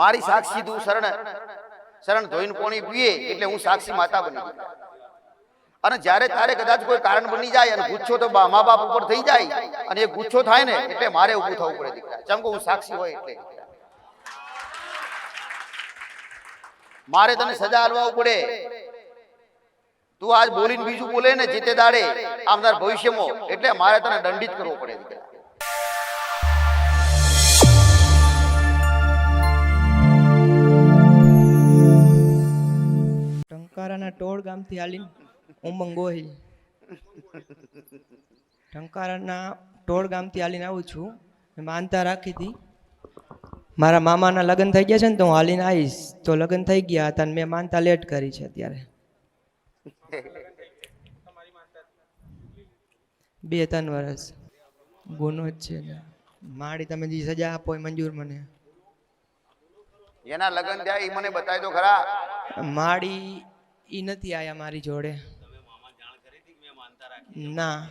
મારી સાક્ષી તું શરણ. શરણ ધોઈને પોણી પીએ એટલે હું સાક્ષી માતા બની અને જ્યારે તારે કદાચ કોઈ કારણ બની જાય અને ગુચ્છો તો મા બાપ ઉપર થઈ જાય અને એ ગુચ્છો થાય ને એટલે મારે ઊભું થવું પડે દીકરા. જેમ હું સાક્ષી હોય એટલે. મારે તને સજા હાલવા પડે. તું આજ બોલીને બીજું બોલે ને જીતે દાડે આવનાર ભવિષ્યમાં. એટલે મારે તને દંડિત કરવો પડે દીકરા. ટંકારાના ટોળ ગામથી હાલીને ઉમંગ ગોહિલ. ટંકારાના ટોળ ગામથી હાલીને આવું છું. માનતા રાખી હતી. મારા મામાના લગ્ન થઈ ગયા છે ને તો હું હાલીને આવીશ. તો લગ્ન થઈ ગયા હતા મેં માનતા લેટ કરી છે અત્યારે. બે ત્રણ વર્ષ ગુનો જ છે ને. માડી તમે જે સજા આપો એ મંજૂર મને. એના લગ્ન થયા એ મને બતાવી દો ખરા. માડી ઈ નથી આયા મારી જોડે. ના.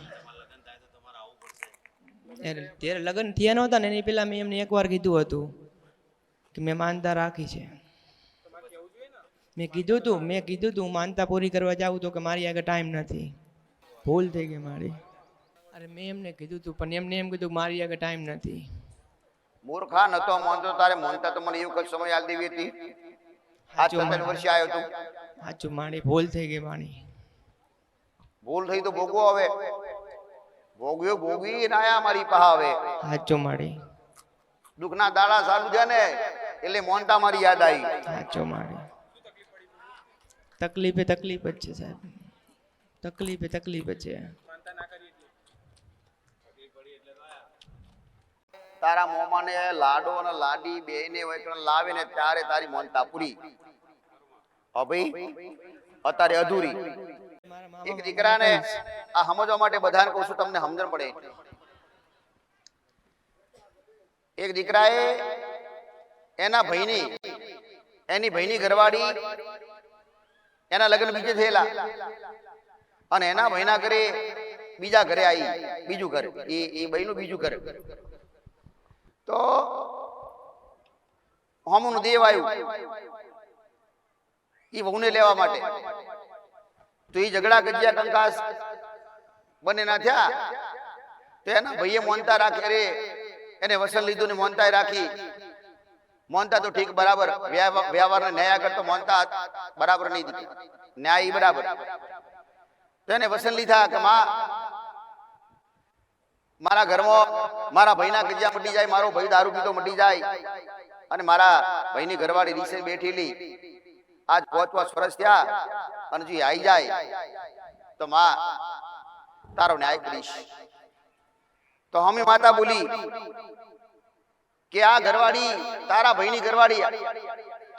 ત્યારે લગ્ન થયા નહોતા ને એની પહેલા મેં એમને એકવાર કીધું હતું કે મેં માનતા રાખી છે. મેં કીધું તું મેં કીધું તું માનતા પૂરી કરવા જાઉં તો કે મારી આગળ ટાઈમ નથી. ભૂલ થઈ ગઈ મારી. અરે મેં એમને કીધું તું પણ એમને એમ કીધું મારી આગળ ટાઈમ નથી. મૂર્ખા નતો માનતો તારે માનતા તો મને એવું કઈ સમય આલ દેવી હતી? આ સાચું વર્ષે આવ્યો તું. સાચું માણી ભૂલ થઈ ગઈ માણી ભૂલ થઈ તો ભોગવો હવે. ભોગવ્યો ભોગવી ને આયા મારી પાસે સાચું માણી દુઃખના દાડા સારું છે ને એટલે મોનતા મારી યાદ આવી સાચું માણી તકલીફે તકલીફ જ છે સાહેબ. તકલીફે તકલીફ જ છે. તારા મોમાને લાડો અને લાડી બે ને લાવીને ત્યારે તારી મોનતા પૂરી. અભી અત્યારે અધૂરી. એક દીકરાને આ સમજવા માટે બધાને કહું છું તમને સમજણ પડે. એક દીકરાએ એના ભાઈની એની ભાઈની ઘરવાળી એના લગ્ન બીજે થયેલા. અને એના ભાઈના ઘરે બીજા ઘરે આવી બીજું ઘર. એ એ ભાઈનું બીજું ઘર. તો હોમનું દેવ આવ્યું એ વહુને લેવા માટે. તો એ ઝઘડા ગજિયા કંકાસ બને ના થયા. તો એના ભાઈએ મોનતા રાખી. રે એને વસન લીધું ને મોનતા રાખી. મોનતા તો ઠીક, બરાબર. વ્યવ- વ્યવહારને ન્યાય કરતો મોનતા બરાબર નહીં દીધી. ન્યાય બરાબર. તો એને વસન લીધા કે માં, મારા ઘરમાં મારા ભાઈના ગજિયા મટી જાય, મારો ભાઈ દારૂ પીતો મટી જાય. અને મારા ભાઈની ઘરવાળી રીસે બેઠેલી. આજ પાંચ વર્ષ થયા. અને જો આવી જાય. તો માં, તારો ન્યાય કરીશ. તો અમે માતા બોલી, કે આ ઘરવાળી તારા ભાઈની ઘરવાળી,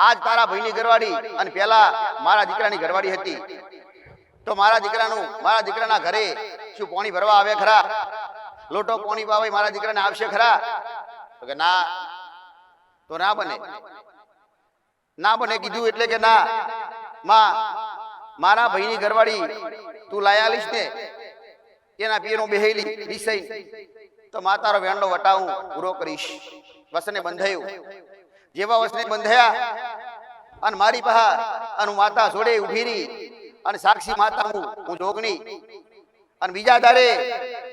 આજ તારા ભાઈની ઘરવાળી અને પેલા મારા દીકરાની ઘરવાળી હતી. તો મારા દીકરાનું, મારા દીકરાના ઘરે શું પાણી ભરવા આવે ખરા? લોટો પાણી પાવે મારા દીકરાને આવશે ખરા? ના, તો ના બને. ના બને કીધું એટલે કે ના. માં, મારા ભાઈની ઘરવાળી તું લાયા લીશ ને. એના પીરો બેહેલી વિષય તો માતારો વેંડો વટાવું, પૂરો કરીશ. વસને બંધાયું. જેવા વસને બંધાયા અને મારી પહા અને માતા જોડે ઉભીરી અને સાક્ષી માતા હું હું જોગણી. અને બીજા દારે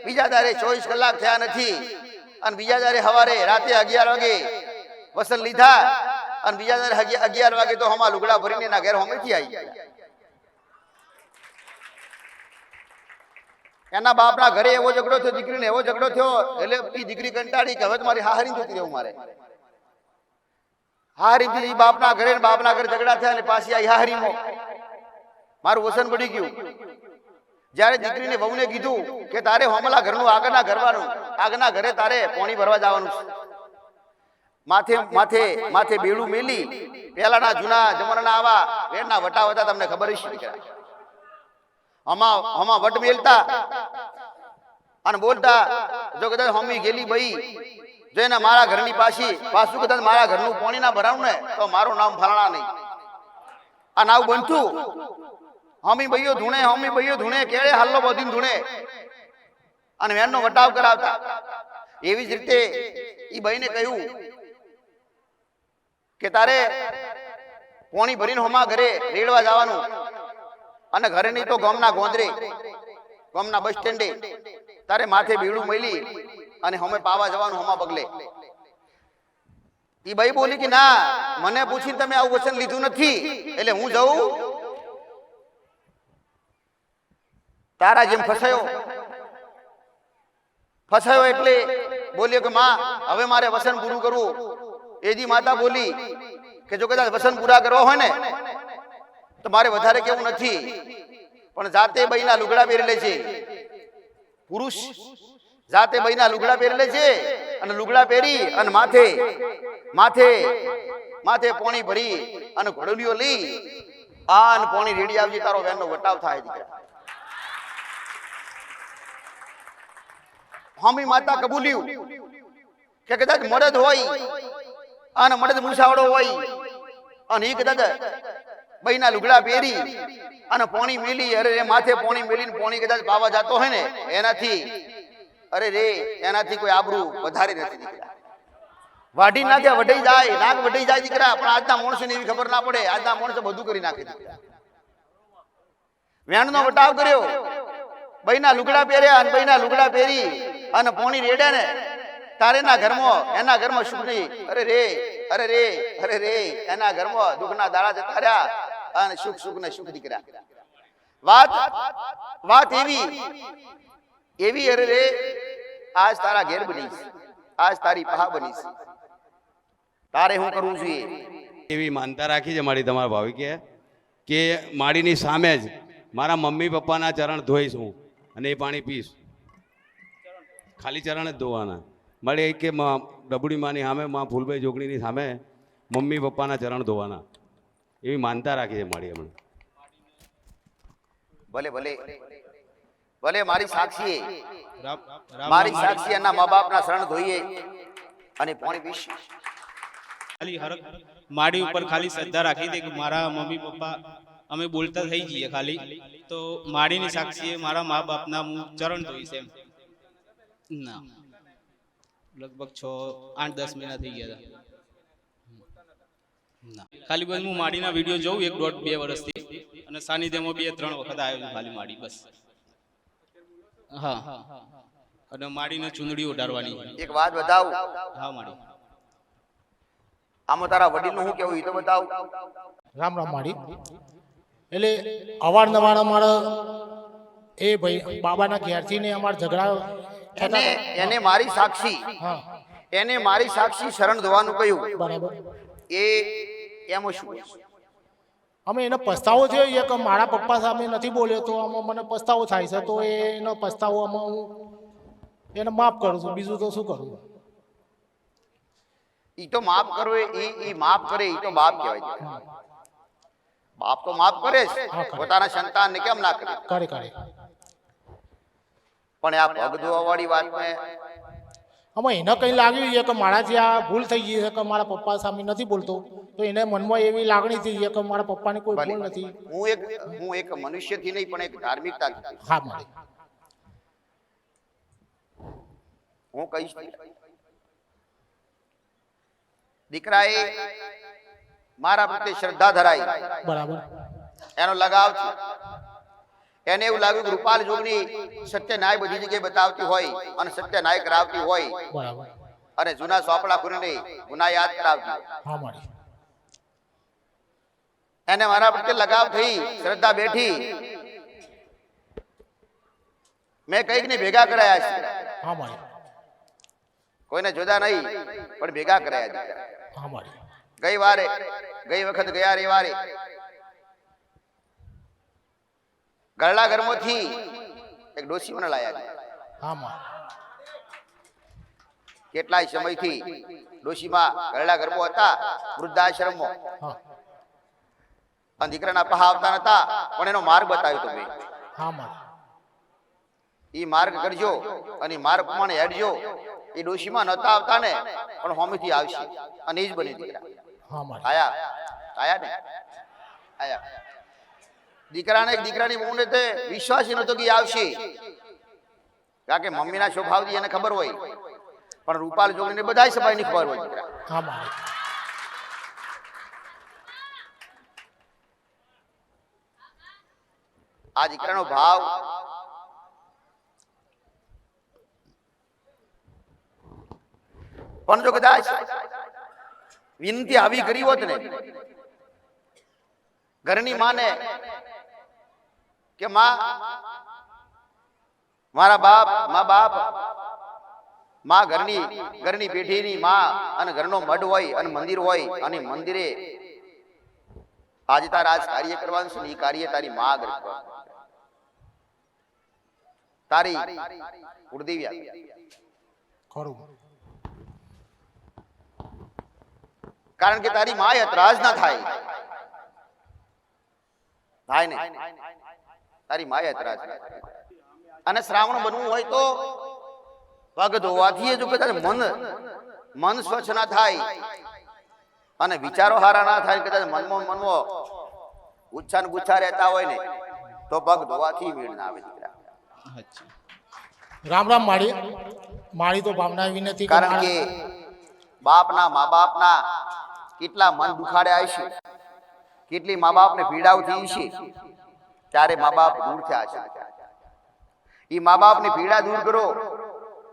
બીજા દારે ચોવીસ કલાક થયા નથી. અને બીજા દારે સવારે રાતે અગિયાર વાગે વસન લીધા. અને બીજા દર અગિયાર વાગે તો હમા લુગડા ભરીને એના ઘેર હમેથી આવી એના બાપના ઘરે એવો ઝઘડો થયો, દીકરીને એવો ઝઘડો થયો, એટલે એ દીકરી કંટાળી કે હવે મારી હાહરી જતી રહેવું મારે. હારી થી બાપના ઘરે બાપના ઘરે ઝઘડા થયા અને પાછી આવી હાહરીમાં. મારું વસન પડી ગયું. જ્યારે દીકરીને વહુને કીધું કે તારે હોમલા ઘરનું આગળના ઘરવાનું આગના ઘરે તારે પોણી ભરવા જવાનું છે. માથે માથે માથે બેડું મેલી. પહેલાના જૂના જમાનાના આવા વેરના વટા હતા તમને ખબર છે દીકરા હમા હમા વટ મેલતા. અને બોલતા જો કદાચ હમી ગેલી ભાઈ જો એને મારા ઘરની પાછી પાછું કદાચ મારા ઘરનું પાણી ના ભરાવું ને તો મારું નામ ફલાણા નહીં. આ નાવ બનતું. હમી ભાઈઓ ધૂણે હમી ભાઈઓ ધૂણે કેળે હલ્લો બધીને ધૂણે. અને વેનનો વટાવ કરાવતા. એવી જ રીતે એ બઈને કહ્યું કે તારે પોણી ભરીને હોમા ઘરે રેડવા જવાનું. અને ઘરે નહીં તો ગામના ગોંદરે, ગામના બસ સ્ટેન્ડે. તારે માથે બીડું મળી અને હમે પાવા જવાનું હોમા પગલે. ઈ ભાઈ બોલી કે ના, મને પૂછીને તમે આવું વચન લીધું નથી. એટલે હું જઉં. તારા જેમ ફસાયો. ફસાયો એટલે બોલ્યો કે, માં, હવે મારે વસન પૂરું કરવું. એજી માતા બોલી કે જો કદાચ વસન પૂરા કરવા હોય ને, તો મારે વધારે કેવું નથી. પણ જાતે બહીના લુગડા પહેરી લે છે. પુરુષ જાતે બહીના લુગડા પહેરી લે છે અને લુગડા પહેરી અને માથે માથે માથે પોણી ભરી અને ઘોડલીઓ લઈ આ અને પોણી રેડી આવજી, તારો વેનનો વટાવ થાય દીકરા. હામી માતા કબૂલ્યું કે કદાચ મરદ હોય અને મળે મુસાવડો હોય. અને એ કદાચ બઈના લુગડા પહેરી અને પોણી મેલી. અરે રે, માથે પોણી મેલીને પોણી કદાચ પાવા જતો હોય ને, એનાથી, અરે રે, એનાથી કોઈ આબરૂ વધારે નથી દીકરા વાઢી નાખ્યા વઢી જાય નાક વઢી જાય દીકરા, પણ આજના માણસોને એવી ખબર ના પડે, આજના માણસો બધું કરી નાખે દીકરા. વેણનો વટાવ કર્યો બઈના લુગડા પહેર્યા અને બઈના લુગડા પહેરી અને પોણી રેડ્યા ને તારેના ઘરમાં એના ઘરમાં સુખ નહીં. અરે રે અરે રે અરે રે એના ઘરમાં દુઃખના દાડા જતા રહ્યા અને સુખ સુખ ને સુખ દીકરા. વાત વાત એવી. એવી અરે રે આજ તારા ઘેર બનીશ. આજ તારી પહા બનીશ. તારે હું કરવું જોઈએ? એવી માનતા રાખી છે મારી તમારા ભાવિકે કે માડીની સામે જ મારા મમ્મી પપ્પાના ચરણ ધોઈશ હું અને એ પાણી પીશ. ખાલી ચરણ જ ધોવાના. મળે કે ડબડી માની સામે માં ફૂલભાઈ જોગણીની સામે મમ્મી પપ્પાના ચરણ ધોવાના. એવી માનતા રાખી છે મારી હમણાં ભલે ભલે. ભલે મારી સાક્ષી મારી સાક્ષી એના મા બાપના શરણ ધોઈએ અને પાણી પીશ. ખાલી હરક માડી ઉપર ખાલી શ્રદ્ધા રાખી દે કે મારા મમ્મી પપ્પા અમે બોલતા થઈ જઈએ ખાલી. તો માડીની સાક્ષીએ મારા મા બાપના હું ચરણ ધોઈશ એમ. ના. લગભગ છ આઠ દસ મહિના થઈ ગયા હતા. ખાલી બસ હું માડીના વીડિયો જોઉં એક દોઢ બે વર્ષથી. અને સાનિધ્યમાં બે ત્રણ વખત આવ્યો છું ખાલી માડી બસ. હા. અને માડીને ચુંદડી ઉડાડવાની. એક વાત બતાવું? હા માડી. આમાં તારા વડીલનું શું કેવું એ તો બતાવ. રામ રામ માડી. એટલે અવારનવાર અમારા એ ભાઈ બાબાના ઘેરથી ને અમારા ઝઘડા એને એને મારી સાક્ષી એને મારી સાક્ષી શરણ ધોવાનું કહ્યું. બરાબર. એ એમાં શું? અમે એનો પસ્તાવો થયો એ કે મારા પપ્પા સામે નથી બોલ્યો તો આમાં મને પસ્તાવો થાય છે તો એનો પસ્તાવો આમાં હું એને માફ કરું છું. બીજું તો શું કરું? ઈ તો માફ કરો એ ઈ માફ કરે ઈ તો બાપ કહેવાય. છે. બાપ તો માફ કરે કરે. પોતાના સંતાનને કેમ ના કરે? કરે કરે પણ આ પગ ધોવાવાળી વાત મેં આમાં એને કંઈ લાગ્યું છે કે મારાથી આ ભૂલ થઈ ગઈ છે કે મારા પપ્પા સામે નથી બોલતો? તો એને મનમાં એવી લાગણી થઈ છે કે મારા પપ્પાની કોઈ ભૂલ નથી. હું એક હું એક મનુષ્યથી નહીં પણ એક ધાર્મિકતા હા મારે. હું કહીશ દીકરાએ મારા પ્રત્યે શ્રદ્ધા ધરાઈ. બરાબર. એનો લગાવ છે. એને એવું લાગ્યું રૂપાલ જોગની સત્ય ન્યાય બધી જગ્યાએ બતાવતી હોય અને સત્ય ન્યાય કરાવતી હોય. અને જૂના સોપડા ખુરીને ગુના યાદ કરાવતી એને મારા પ્રત્યે લગાવ થઈ શ્રદ્ધા બેઠી. મેં કંઈક ને ભેગા કરાયા છે. કોઈને જોતા નહીં પણ ભેગા કરાયા છે. ગઈ વારે ગઈ વખત ગયા રવિવારે ગરડા ઘરમાંથી એક ડોસી મને લાયા છે. હા માં કેટલાય સમયથી ડોશીમાં ગરડા ગરબો હતા વૃદ્ધાશ્રમો. અને દીકરાના પહા આવતા નતા પણ એનો માર્ગ બતાવ્યો તો એ માર્ગ કરજો અને માર્ગ પ્રમાણે હેડજો. એ ડોશીમાં નતા આવતા ને પણ હોમીથી આવશે. અને એ જ બની દીકરા. હા આયા. આયા ને? આયા. દીકરાને દીકરાની બહુને તે વિશ્વાસ નહોતો કે આવશે. કારણ કે મમ્મીના સ્વભાવથી એને ખબર હોય. પણ રૂપાલ જોગીને બધા સભાની ખબર હોય દીકરા. આ દીકરાનો ભાવ પણ જો કદાચ વિનંતી આવી કરી હોત ને ઘરની માને કે માં મારા બાપ મા બાપમાં ઘરની ઘરની પેઢીની માં અને ઘરનો મઢ હોય અને મંદિર હોય અને મંદિરે આજે તારા આજ કાર્ય કરવાનું છે ને એ કાર્ય તારી માં આગળ તારી કુળદેવી ખરું. કારણ કે તારી માય અતરાજ ના થાય. થાય ને? તારી માયા ત્રાસ અને શ્રાવણ બનવું હોય તો પગ ધોવાથી જો કદાચ મન મન સ્વચ્છ ના થાય. અને વિચારો હારા ના થાય કદાચ મનમાં મનવો ગુચ્છા ને ગુચ્છા રહેતા હોય ને તો પગ ધોવાથી મેળ ના આવે દીકરા. રામ રામ માળી. માળી તો ભાવના વિનંતી કારણ કે બાપના મા બાપના કેટલા મન દુખાડ્યા છે કેટલી મા બાપને પીડાવ થઈ હશે ત્યારે મા બાપ દૂર થયા છે. એ મા બાપની પીડા દૂર કરો.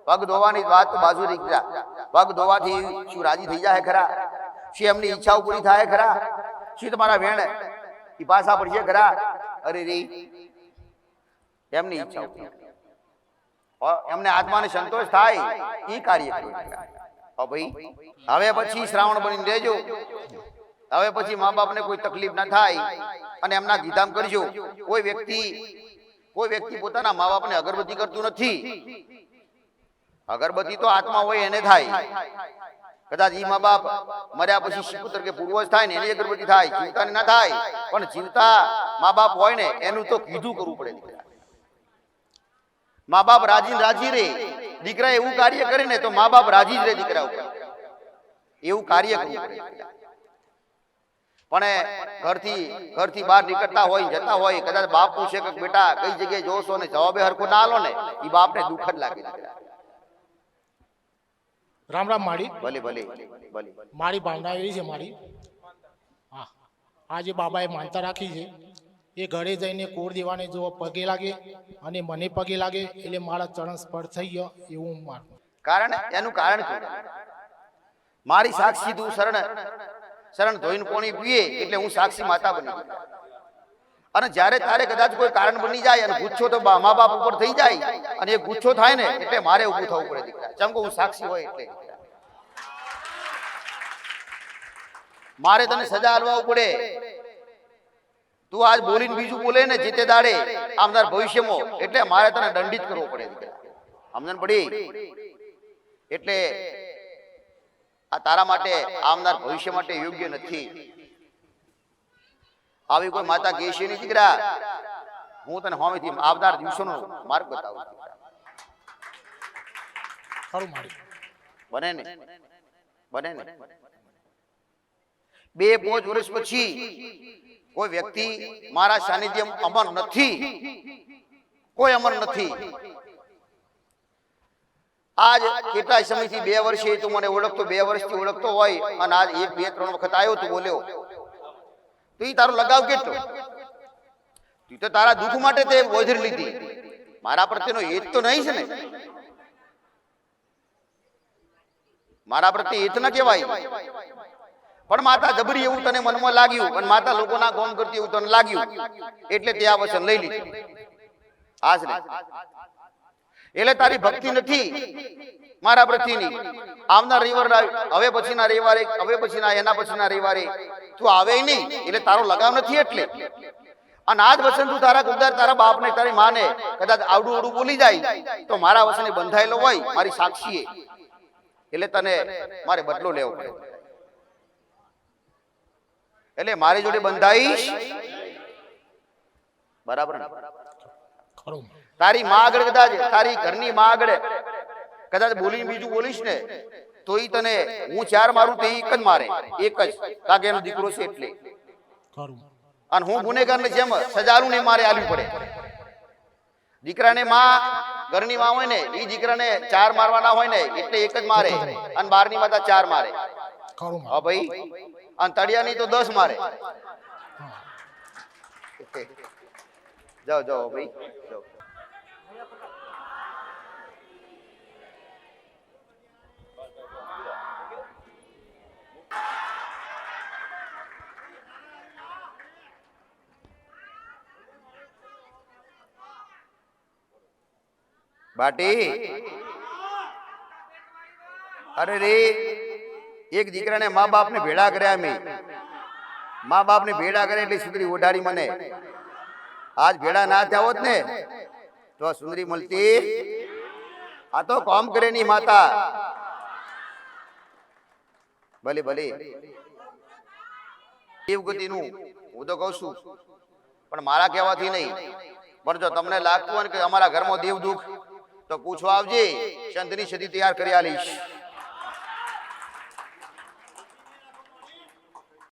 પગ ધોવાની વાત તો બાજુ રહી ગયા પગ ધોવાથી શું રાજી થઈ જાય ખરા? શું એમની ઈચ્છાઓ પૂરી થાય ખરા? શું તમારા વેણ? એ પાછા પડશે ખરા? અરે રે. એમની ઈચ્છાઓ. એમને આત્માને સંતોષ થાય. એ કાર્ય કરવું ભાઈ, હવે પછી શ્રાવણ બનીને રહેજો. હવે પછી મા બાપને કોઈ તકલીફ ના થાય અને એમના ગીધામ કરજો. કોઈ વ્યક્તિ કોઈ વ્યક્તિ પોતાના મા બાપને અગરબત્તી કરતું નથી. અગરબત્તી તો આત્મા હોય, એને થાય. કદાચ ઈ મા બાપ મર્યા પછી સુપુત્ર કે પૂર્વજ થાય ને એની અગરબત્તી થાય. જીવતાને ના થાય. પણ જીવતા મા બાપ હોય ને, એનું તો કીધું કરવું પડે દીકરા. મા બાપ રાજી રાજી રે. દીકરા એવું કાર્ય કરે ને તો મા બાપ રાજી જ રે દીકરા ઉપર. એવું કાર્ય કરવું પડે પણ ઘરથી ઘરથી બહાર નીકળતા હોય જતા હોય કદાચ બાપ પૂછે કે બેટા કઈ જગ્યાએ જોશો ને જવાબે હરખો ના આલો ને એ બાપને દુઃખ જ લાગે. રામ રામ માળી. ભલે ભલે ભલે. મારી ભાવના એવી છે મારી હા. આ જે બાબાએ માનતા રાખી છે એ ઘરે જઈને કોર દેવાને જો પગે લાગે અને મને પગે લાગે એટલે મારા ચરણ સ્પર્શ થઈ ગયો એવું માનું. કારણ એનું કારણ મારી સાક્ષી તું શરણ. શરણ ધોઈને પોણી પીએ એટલે હું સાક્ષી માતા બની અને જ્યારે તારે કદાચ કોઈ કારણ બની જાય અને ગુચ્છો તો મા બાપ ઉપર થઈ જાય અને એ ગુચ્છો થાય ને એટલે મારે ઊભું થવું પડે દીકરા. ચમ હું સાક્ષી હોય એટલે મારે તને સજા હાલવા પડે. તું આજ બોલીને બીજું બોલે ને જીતે દાડે આવનાર ભવિષ્યમાં. એટલે મારે તને દંડિત કરવો પડે દીકરા. સમજણ પડી? એટલે આ તારા માટે આવનાર ભવિષ્ય માટે યોગ્ય નથી. આવી કોઈ માતા કહેશે નહીં દીકરા? હું તને હોમેથી આવનાર દિવસોનો માર્ગ બતાવું ખરું બને ને? બને ને? બે પાંચ વર્ષ પછી કોઈ વ્યક્તિ મારા સાનિધ્યમાં અમર નથી. કોઈ અમર નથી. આજ કેટલા સમયથી બે વર્ષે તું મને ઓળખતો, બે વર્ષથી ઓળખતો હોય અને આજ એક, બે, ત્રણ વખત આવ્યો તું બોલ્યો. તો એ તારો લગાવ કેટલો? તું તો તારા દુઃખ માટે તે બોધર લીધી. મારા પ્રત્યેનો હેત તો નહીં છે ને. મારા પ્રત્યે હેત ન કહેવાય. પણ માતા જબરી એવું તને મનમાં લાગ્યું પણ માતા લોકોના ગોમ કરતી એવું તને લાગ્યું. એટલે તે આ વચન લઈ લીધું. આ જ રે. એટલે તારી ભક્તિ નથી. મારા પ્રત્યેની આવનાર રવિવાર હવે પછીના રવિવારે, હવે પછીના, એના પછીના રવિવારે. તું આવે નહીં, એટલે તારો લગાવ નથી એટલે. અને આજ વચન તું તારા ગુદાર તારા બાપને, તારી માને કદાચ આવડું આવડું બોલી જાય, તો મારા વચને બંધાયેલો હોય, મારી સાક્ષીએ. એટલે તને મારે બદલો લેવો પડે. એટલે મારી જોડે બંધાઈશ. બરાબર ને? ખરું તારી માં આગળ કદાચ તારી ઘરની માં આગળ કદાચ બોલીને બીજું બોલીશ ને તો ઈ તને હું ચાર મારું તે એક જ મારે એક જ કારણ કે એનો દીકરો છે એટલે. ખરું અને હું ગુનેગારને જેમ સજાનું ને મારે આલવી પડે. દીકરાને માં ઘરની માં હોય ને એ દીકરાને ચાર મારવાના હોય ને એટલે એક જ મારે. અને બારની માતા ચાર મારે. ખરું હા ભાઈ. અને તળિયાની તો દસ મારે. જાઓ જાઓ ભાઈ જાઓ બાટી અરે રે એક દીકરાને મા બાપને ભેળા કર્યા મેં મા બાપને ભેળા કરે એટલે સુંદરી ઓઢાડી મને આજ ભેડા ના થયા હોત ને તો સુંદરી મળતી. આ તો કોમ કરે ની માતા. ભલે ભલે. દેવગતિનું હું તો કહું છું પણ મારા કહેવાથી નહીં. પણ જો તમને લાગતું હોય ને કે અમારા ઘરમાં દેવ દુઃખ તો પૂછવા આવજે. સંતની સદી તૈયાર કરી આલીશ.